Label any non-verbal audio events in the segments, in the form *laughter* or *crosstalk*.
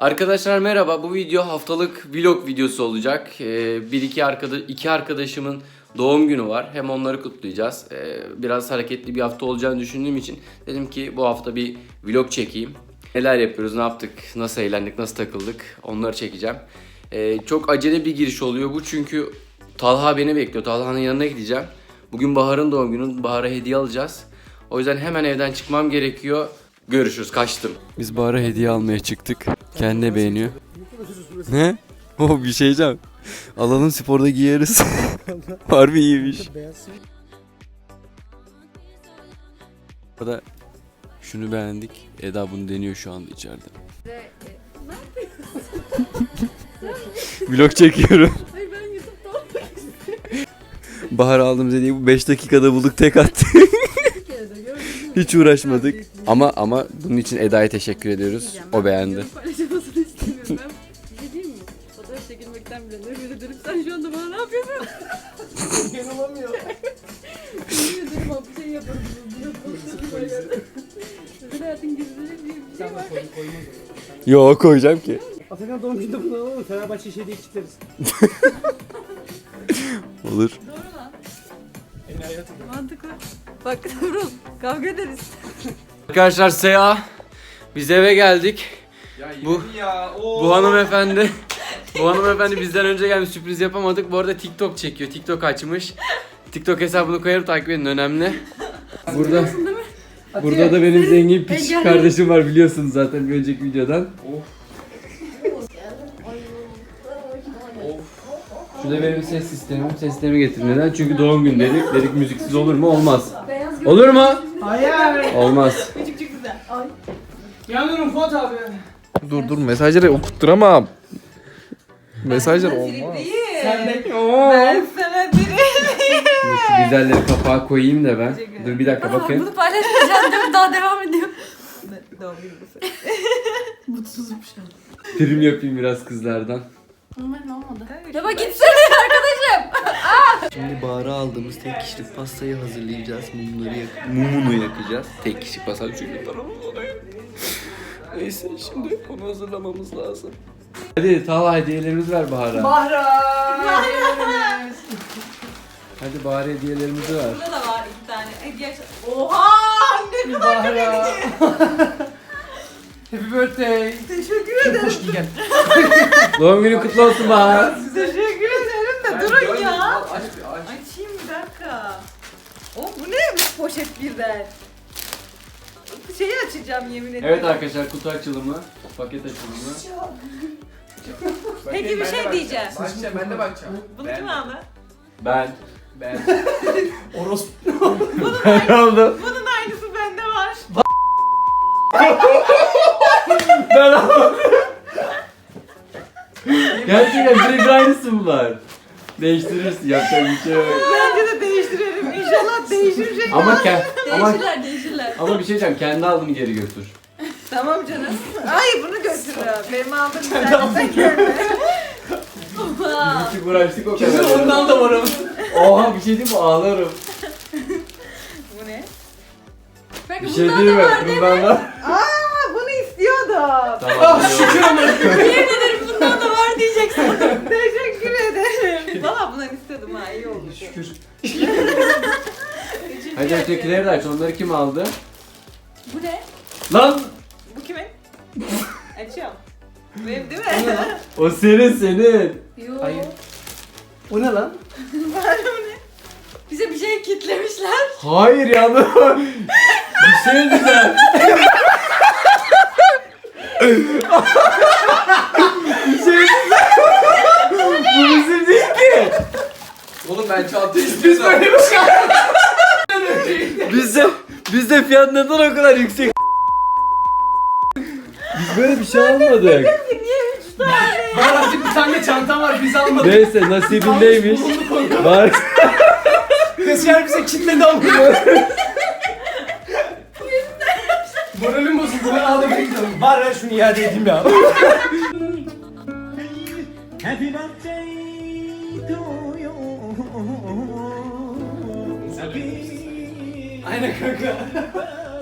Arkadaşlar merhaba. Bu video haftalık vlog videosu olacak. Ee, bir iki arkada iki arkadaşımın doğum günü var. Hem onları kutlayacağız. Ee, biraz hareketli bir hafta olacağını düşündüğüm için dedim ki bu hafta bir vlog çekeyim. Neler yapıyoruz, ne yaptık, nasıl eğlendik, nasıl takıldık onları çekeceğim. Ee, çok acele bir giriş oluyor bu çünkü Talha beni bekliyor. Talha'nın yanına gideceğim. Bugün Bahar'ın doğum günü. Bahar'a hediye alacağız. O yüzden hemen evden çıkmam gerekiyor. Görüşürüz. Kaçtım. Biz Bahar'a hediye almaya çıktık. Kendi beğeniyor. Ne? *laughs* O bir şey diyeceğim. Alalım sporda giyeriz. *laughs* Harbi iyiymiş. Burada şunu beğendik. Eda bunu deniyor şu anda içeride. *laughs* Vlog çekiyorum. Hayır ben YouTube'da olmak Bahar aldım dediği bu 5 dakikada bulduk tek attı. Hiç uğraşmadık. Ama ama bunun için Eda'ya teşekkür ediyoruz. O beğendi. videonun Paylaşılmasını istemiyorum. Ben bir şey diyeyim mi? Fotoğraf çekilmekten bile nefret ederim. Sen şu anda bana ne yapıyorsun? İnanamıyorum. Yemin ederim abi bir şey yaparım. Bunu konuşuyoruz böyle. Özel hayatın gizleri diye bir şey var. Yo koyacağım ki. Atakan doğum gününde bunu alalım. Fenerbahçe şey diye kitleriz. *laughs* Olur. Doğru lan. En hayatı. Mantıklı. Bak *laughs* Durul kavga ederiz. Arkadaşlar Seya biz eve geldik. bu bu hanımefendi bu hanımefendi bizden önce gelmiş sürpriz yapamadık. Bu arada TikTok çekiyor. TikTok açmış. TikTok hesabını koyarım takip edin önemli. Burada burada da benim zengin piç kardeşim var biliyorsunuz zaten bir önceki videodan. Şu da benim ses sistemim. Ses sistemi getir. Neden? Çünkü doğum günü dedik. Dedik müziksiz olur mu? Olmaz. Beyaz Olur mu? Hayır. Olmaz. Yanıyorum Fuat abi. Dur dur mesajları okutturamam. Mesajlar olmaz. Sen de. Ben sana direyim. Şu güzelleri kapağa koyayım da ben. Dur bir dakika bakın. Bunu paylaşmayacağım değil mi? Daha devam ediyor. Doğum günü *laughs* bu sefer. Mutsuzum şu an. Prim yapayım biraz kızlardan. Umarım olmadı. Bak gitsene *laughs* arkadaşım. Şimdi Bahar'a aldığımız tek kişilik pastayı hazırlayacağız. Mumları yak mumunu yakacağız. Tek kişilik pasta çünkü paramız. Neyse şimdi onu hazırlamamız lazım. Hadi Talha hediyelerimizi ver Bahar'a. Bahra. Hadi Bahar hediyelerimizi ver. Burada da var iki tane. Hediye. Oha! Ne kadar Bahra. *laughs* Happy birthday. Teşekkür ederim. Hoş gel. *laughs* Doğum günün kutlu olsun Bahar. Teşekkür ederim de durun ya. Açayım bir dakika. O bu ne bu poşet birden? Şeyi açacağım yemin ederim. Evet arkadaşlar kutu açılımı, paket açılımı. Peki bir şey diyeceğim. Bakacağım ben de bakacağım. Bunu kim aldı? Ben. Ben. *laughs* Orospu. Ne oldu? *laughs* Bunun aynısı bende var. Ben. Gerçekten birebir aynısı bunlar. Değiştirirsin yapacak bir şey yok. Bence de değiştirelim. İnşallah değişir şey. Ama ke ama Değişirler değişirler. ama bir şey diyeceğim kendi aldığını geri götür. Tamam canım. Ay bunu götür ha. Benim aldığım güzel sen görme. Oha. İki uğraştık o Kesin kadar. ondan da varım. Oha bir şey diyeyim mi ağlarım. Bu ne? Belki Bir şey bundan diyeyim da mi? var değil mi? Bundan da. Aa. Tamam. Ah şükür ama. *laughs* Yemin ederim bundan da var diyeceksin. *laughs* Teşekkür ederim. *laughs* Valla bundan istiyordum ha iyi oldu. Şükür. Üçüncü Hadi hediye. ötekileri de aç. Onları kim aldı? Bu ne? Lan Bu kimin? Açıyorum. Benim değil mi? o senin senin. Yo. Hayır. O ne lan? Var mı ne? Bize bir şey kitlemişler. Hayır ya. bir şey güzel. Şey. Bu bizim değil ki. Oğlum ben çanta istiyorum. Böyle bir şey. Bizde bizde fiyat neden o kadar yüksek? Biz böyle bir şey almadık. Niye üç tane? Bir tane çantam var biz almadık. Neyse nasibindeymiş. Var. Kasiyer bize kitledi ama. Moralim *laughs* ben ağlamaya gidiyorum. Var ya şunu iade edeyim ya. Happy birthday to you. Aynen kanka.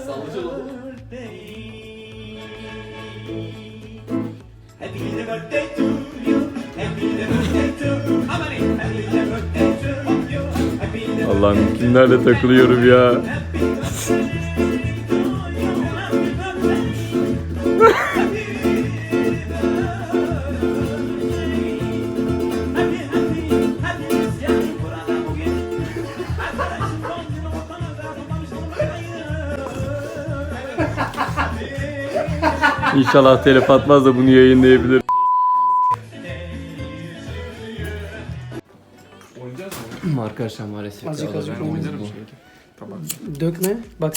Sallıcı oldu. Allah'ım kimlerle takılıyorum ya. İnşallah telef atmaz da bunu yayınlayabilir. Arkadaşlar maalesef Azıcık ya, azıcık ben oynarım oyunu- Dökme. Bak.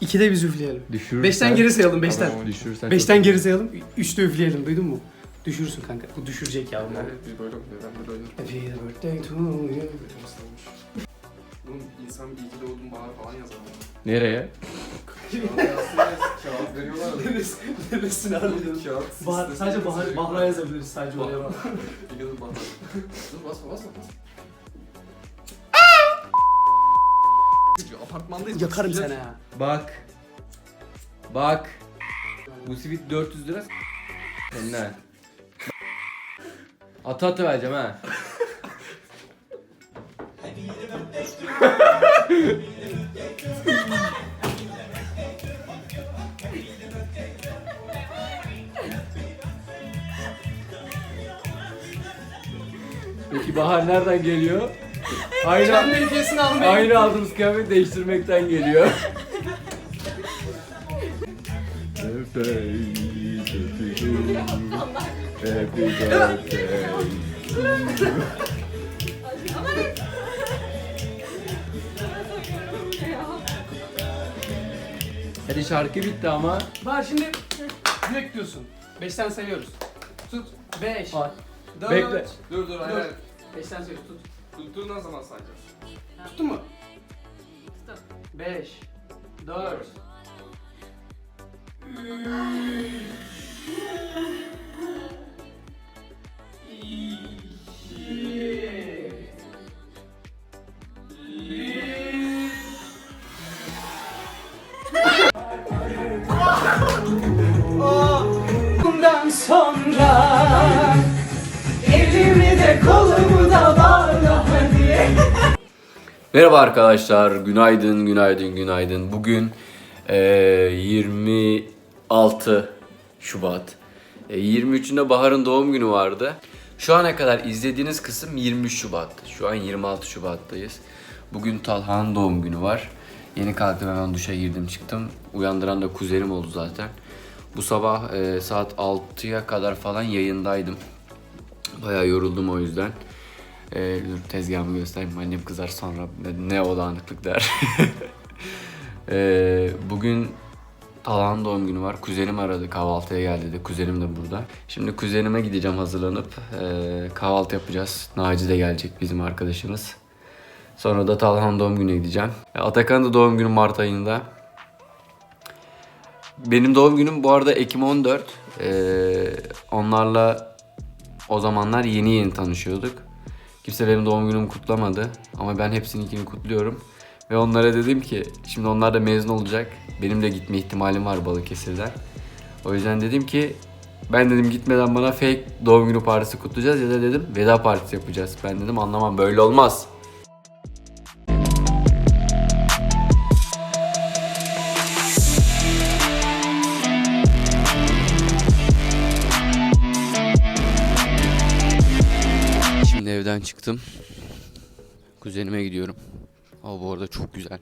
İkide biz üfleyelim. Düşürürsen- Beşten geri sayalım, beşten. Tamam, düşürürsen Beşten geri sayalım. Üçte üfleyelim. Duydun mu? Düşürürsün kanka. Bu düşürecek ya. Evet biz böyle oynuyoruz. Ben böyle oynarım. Happy birthday to you. Bunun insan bir iki doğdum bağır falan yazar. Nereye? Kağıt. Neresini harbiden. Kağıt Bahar, sadece bahar, bahra yazabiliriz sadece oraya bak. Bahar. Dur basma basma basma. Apartmandayız. Yakarım seni ha. Bak. Bak. Bu simit 400 lira. Kendine. Atı atı vereceğim ha. *laughs* Bahar nereden geliyor? Aynı, Kendi hediyesini almayı. aynı aldığımız kıyafet değiştirmekten geliyor. Happy birthday. Hadi şarkı bitti ama. Bahar şimdi direkt diyorsun. Beşten sayıyoruz. Tut. Beş. Dört. Bekle. Dur dur hayır. hayır. Beşten sayıyoruz. Tut. Tuttuğundan zaman sayacağız. Tuttun mu? Tuttum. Beş. Dört. Bundan *laughs* Merhaba arkadaşlar. Günaydın, günaydın, günaydın. Bugün eee, 26 Şubat. E, 23'ünde Bahar'ın doğum günü vardı. Şu ana kadar izlediğiniz kısım 23 Şubat'tı. Şu an 26 Şubat'tayız. Bugün Talha'nın doğum günü var. Yeni kalktım hemen duşa girdim çıktım. Uyandıran da kuzenim oldu zaten. Bu sabah eee, saat 6'ya kadar falan yayındaydım. Bayağı yoruldum o yüzden. Ee, tezgahımı göstereyim. Annem kızar sonra ne, ne o dağınıklık der. *laughs* Ee, bugün Talhan'ın doğum günü var. Kuzenim aradı kahvaltıya gel dedi. Kuzenim de burada. Şimdi kuzenime gideceğim hazırlanıp ee, kahvaltı yapacağız. Naci de gelecek bizim arkadaşımız. Sonra da Talhan'ın doğum gününe gideceğim. Atakan'ın da doğum günü Mart ayında. Benim doğum günüm bu arada Ekim 14. Ee, onlarla o zamanlar yeni yeni tanışıyorduk. Kimse benim doğum günümü kutlamadı ama ben hepsininkini kutluyorum. Ve onlara dedim ki şimdi onlar da mezun olacak. Benim de gitme ihtimalim var Balıkesir'den. O yüzden dedim ki ben dedim gitmeden bana fake doğum günü partisi kutlayacağız ya da dedim veda partisi yapacağız. Ben dedim anlamam böyle olmaz. Çıktım. Kuzenime gidiyorum. Hava bu arada çok güzel.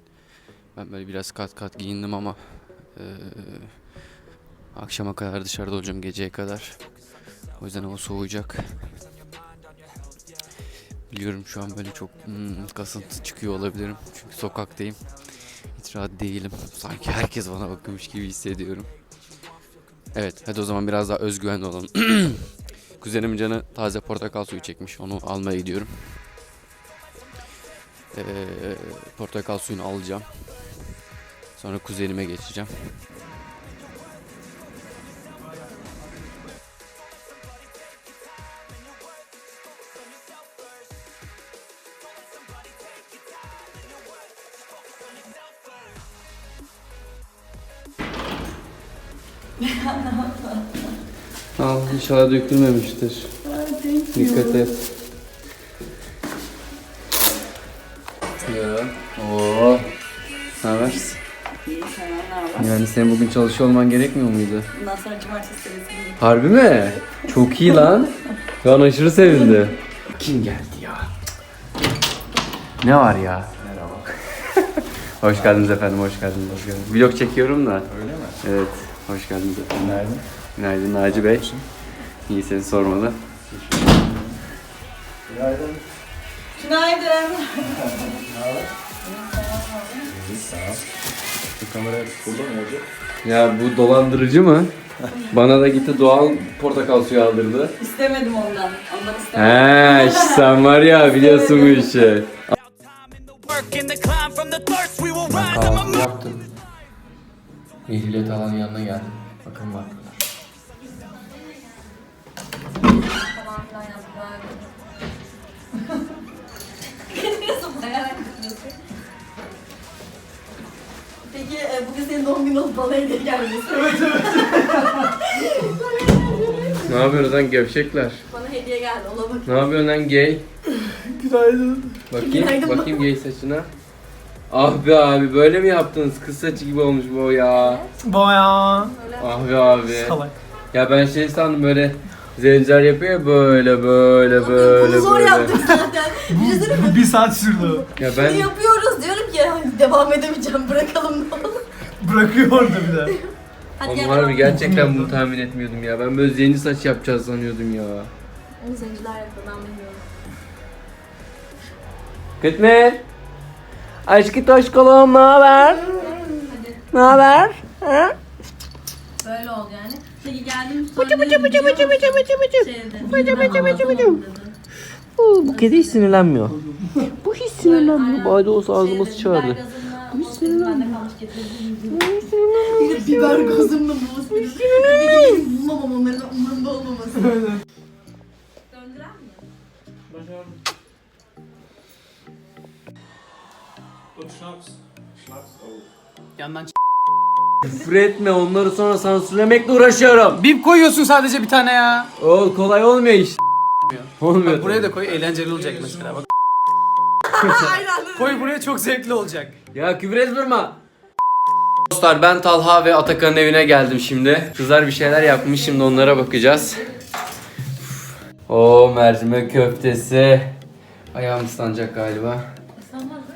Ben böyle biraz kat kat giyindim ama eee, akşama kadar dışarıda olacağım geceye kadar. O yüzden hava soğuyacak. Biliyorum şu an böyle çok hmm, kasıntı çıkıyor olabilirim. Çünkü sokaktayım. Hiç rahat değilim. Sanki herkes bana bakıyormuş gibi hissediyorum. Evet hadi o zaman biraz daha özgüvenli olalım. *clears throat* Kuzenimin canı taze portakal suyu çekmiş. Onu almaya gidiyorum. Ee, portakal suyunu alacağım. Sonra kuzenime geçeceğim. *laughs* Al inşallah dökülmemiştir. Dikkat et. Ya. Oo. Ne haber? İyi senden ne haber? Yani senin bugün çalışıyor olman gerekmiyor muydu? Bundan sonra cumartesi serisini Harbi mi? Çok iyi lan. An aşırı sevindim. Kim geldi ya? Ne var ya? Merhaba. *laughs* hoş geldiniz efendim, hoş geldiniz, hoş geldiniz. Vlog çekiyorum da. Öyle mi? Evet, hoş geldiniz efendim. Günaydın. Günaydın Naci Bey. İyi seni sormalı. Günaydın. Ya bu dolandırıcı mı? Bana da gitti doğal portakal suyu aldırdı. İstemedim ondan. Ondan istemedim. He, sen var ya biliyorsun bu işi. a Kahvaltı yaptım. Ehliyet alanın yanına geldim. Bakın bakıyorlar. Yaptılar. Nasıl bayağı kutluyorsun? Peki e, bugün senin doğum günün olup bana hediye gelmesi. Ne yapıyorsun lan gevşekler? bana hediye geldi ona bak. Ne yapıyorsun lan gay? Günaydın. Bakayım, Günaydın. bakayım gay saçına. Ah be abi böyle mi yaptınız? Kız saçı gibi olmuş bu ya. Baya. Ah be abi. Salak. Ya ben şey sandım böyle Zencer yapıyor ya böyle böyle böyle Bunu zor böyle. yaptık zaten. *laughs* Bir şey mi? Bir saat sürdü. Ya Bunu ben yapıyoruz diyorum ki hani devam edemeyeceğim bırakalım ne olur. Bırakıyor orada bir de. Hadi gel harbi gerçekten bunu tahmin etmiyordum ya. Ben böyle zenci saç yapacağız sanıyordum ya. Onu zenciler yapıyor ben bilmiyorum. Gitme. Aşkı toşkolum ne haber? Hadi. Ne haber? Böyle oldu yani. Peki geldim ne bıcı bıcı bıcı bıcı bıcı bıcı Bıcı bıcı bıcı bıcı Bu kedi hiç sinirlenmiyor. Bu hiç sinirlenmiyor. Bade olsa ağzıma sıçardı. Bu sinirlenmiyor. Getirdim. Yine biber gazımla bu sinirlenmiyor. Bulmamam onların umurumda olmaması. Döndüren mi? Yandan ç- Küfür etme onları sonra sansürlemekle uğraşıyorum. Bip koyuyorsun sadece bir tane ya. O kolay olmuyor işte. Olmuyor. Bak buraya da koy eğlenceli olacak mesela bak. *laughs* Koy buraya çok zevkli olacak. Ya küfür etme. Dostlar ben Talha ve Atakan'ın evine geldim şimdi. Kızlar bir şeyler yapmış şimdi onlara bakacağız. O mercimek köftesi. Ayağım ıslanacak galiba.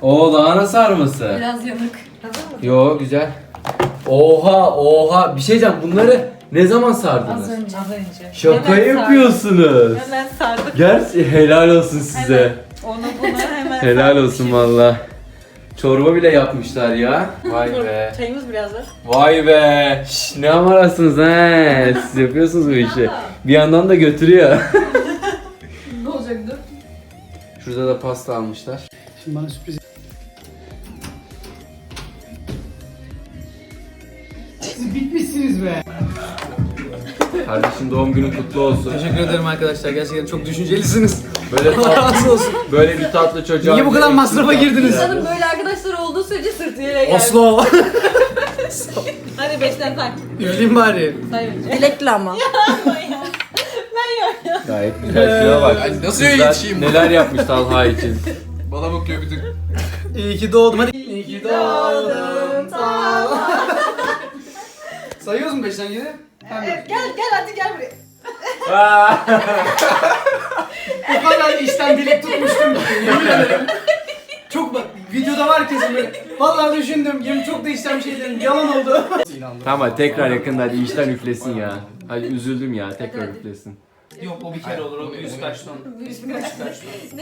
O lahana sarması. Biraz yanık. Yo güzel. Oha oha bir şey diyeceğim bunları ne zaman sardınız? önce. Az önce. Şaka yapıyorsunuz. Hemen sardık Gerçi helal olsun size. onu bunu hemen *laughs* Helal olsun valla. Çorba bile yapmışlar ya. Vay be. Çayımız biraz var. Vay be. Şş, ne amarasınız he. Siz yapıyorsunuz bu işi. Bir yandan da götürüyor. *laughs* Ne olacaktı? Şurada da pasta almışlar. Şimdi bana sürpriz. Siz bitmişsiniz be. Kardeşim doğum günün kutlu olsun. Teşekkür ederim arkadaşlar. Gerçekten çok düşüncelisiniz. Böyle Allah tatlı, razı olsun. böyle bir tatlı çocuğa. Niye bu kadar masrafa girdiniz? İnsanın böyle arkadaşları olduğu sürece sırtı yere geldi. Oslo. *laughs* Hadi beşten say. Üfleyeyim bari. Say önce. Dilekli ama. ya. Gayet güzel şuna bak. Ay, nasıl Kızlar? Neler yapmış Talha için. Bana bakıyor bir tık. İyi ki doğdum hadi. İyi ki doğdum. Sayıyoruz mu 5'ten geri? Tamam. Gel gel hadi gel buraya. *laughs* O kadar işten dilek tutmuştum ki yemin *laughs* ederim. Çok bak videoda var kesin böyle. Vallahi düşündüm. Yemin çok da işten bir şey dedim. Yalan oldu. *laughs* tamam tekrar yakında hadi işten üflesin ya. Hadi üzüldüm ya tekrar üflesin. Yok o bir kere olur. O yüz kaç ton.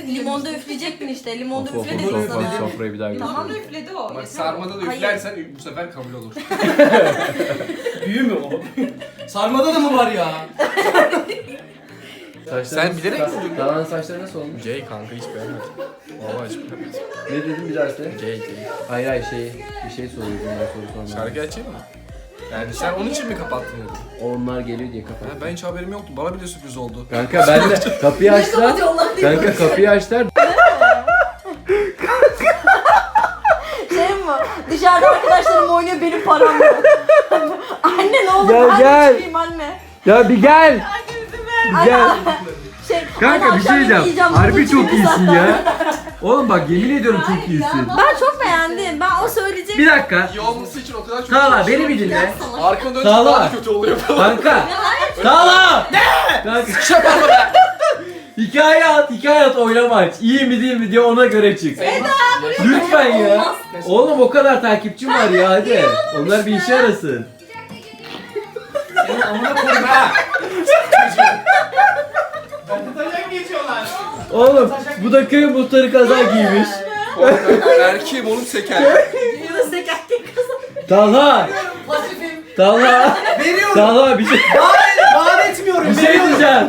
Limonda üfleyecektin işte. Limonda Of of üfle of dedim of sana. sofrayı bir daha Tamam götürelim. üfledi o. Bak sarmada da Hayır. üflersen bu sefer kabul olur. Büyü mü o? Sarmada da mı var ya? Sen bilerek mi mi? Talha'nın saçları nasıl olmuş? Gay kanka hiç beğenmedim. Valla hiç beğenmedim. Ne dedin bir daha söyle. Gay gay. Hayır hayır şey bir şey soruyorum ben soru sormam. Şarkı açayım mı? Yani sen onun için mi kapattın dedi? Onlar geliyor diye kapat. Ha, ben hiç haberim yoktu. Bana bile sürpriz oldu. Kanka ben de *laughs* kapıyı açtılar. Kanka kapıyı açtılar. *laughs* Şey mi? Dışarıda arkadaşlarım oynuyor benim param yok. Olur Gel, ben gel. çıkayım anne. Ya bir gel. Gel. Şey, Kanka bir şey diyeceğim. Harbi çok iyisin ya. *laughs* Oğlum bak yemin ediyorum çok iyisin. Ben çok beğendim. Ben o söyleyecek. Bir dakika. İyi olması için o kadar çok Tağla beni bir dinle. Arkanı dönünce daha da kötü oluyor falan. Kanka. Tağla. Ne? Kanka. *laughs* hikaye at, hikaye at oylama aç. İyi mi değil mi diye ona göre çık. Lütfen ya. Oğlum o kadar takipçim var ya hadi. Onlar bir işe yarasın. Senin amına koyayım ha. Geçiyorlar. Oğlum bu da köy muhtarı kaza giymiş. Erkeğim oğlum seker. Yunus erkek kazandı. Talha. Pasifim. Talha. Veriyorum. Talha bir şey, Vaat, vaat etmiyorum. bir şey veriyorum. diyeceğim.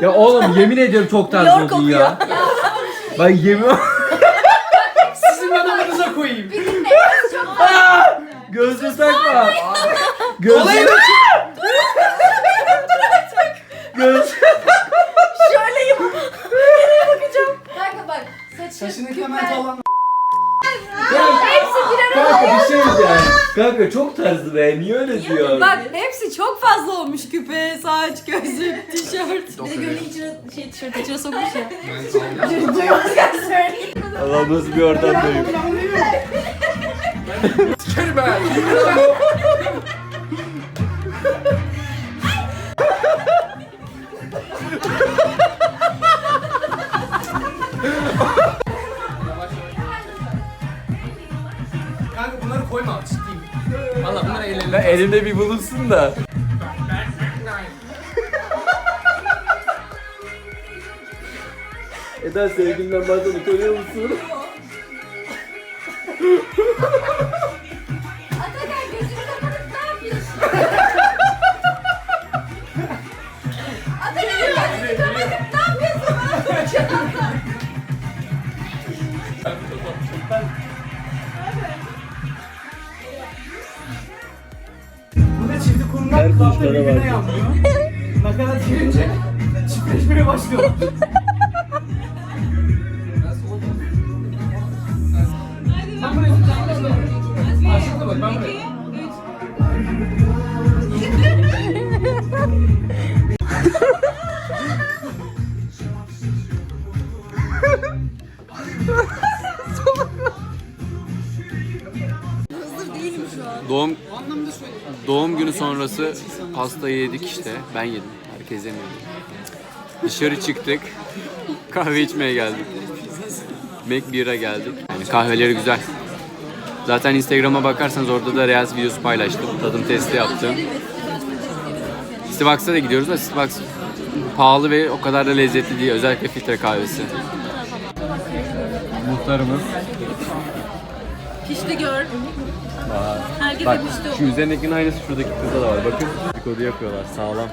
Ya oğlum yemin ediyorum çok tarz oldun ya. Ben yemin... Sizin ben amanıza koyayım. Aa! Gözlüğü takma. Gözlüğü... Olayı da Kanka çok tarzı be. Niye öyle diyor? Bak hepsi çok fazla olmuş küpe, saç, gözlük, *laughs* tişört. Bir de gömleğin içine şey tişört içine sokmuş ya. Allah nasıl bir ortamdayım. Sikerim ben. *laughs* Ben elimde bir bulunsun da. Eda sevgilinden bazen utanıyor musun? Bu da çifti kurmak kulakta birbirine yanmıyor. Nakarat girince çiftleşmeye başlıyor. Sen buraya Aşıkla bak ben buraya. Doğum doğum günü sonrası pastayı yedik işte. Ben yedim. Herkes yemedi. Dışarı çıktık. *laughs* Kahve içmeye geldik. Mac bira geldik. Yani kahveleri güzel. Zaten Instagram'a bakarsanız orada da Reels videosu paylaştım. Tadım testi yaptım. Starbucks'a da gidiyoruz da Starbucks pahalı ve o kadar da lezzetli değil. Özellikle filtre kahvesi. Muhtarımız. Pişti gör. Herkes Bak pişti. şu üzerindekinin aynısı şuradaki kızda da var. Bakın dedikodu yapıyorlar. Sağlam.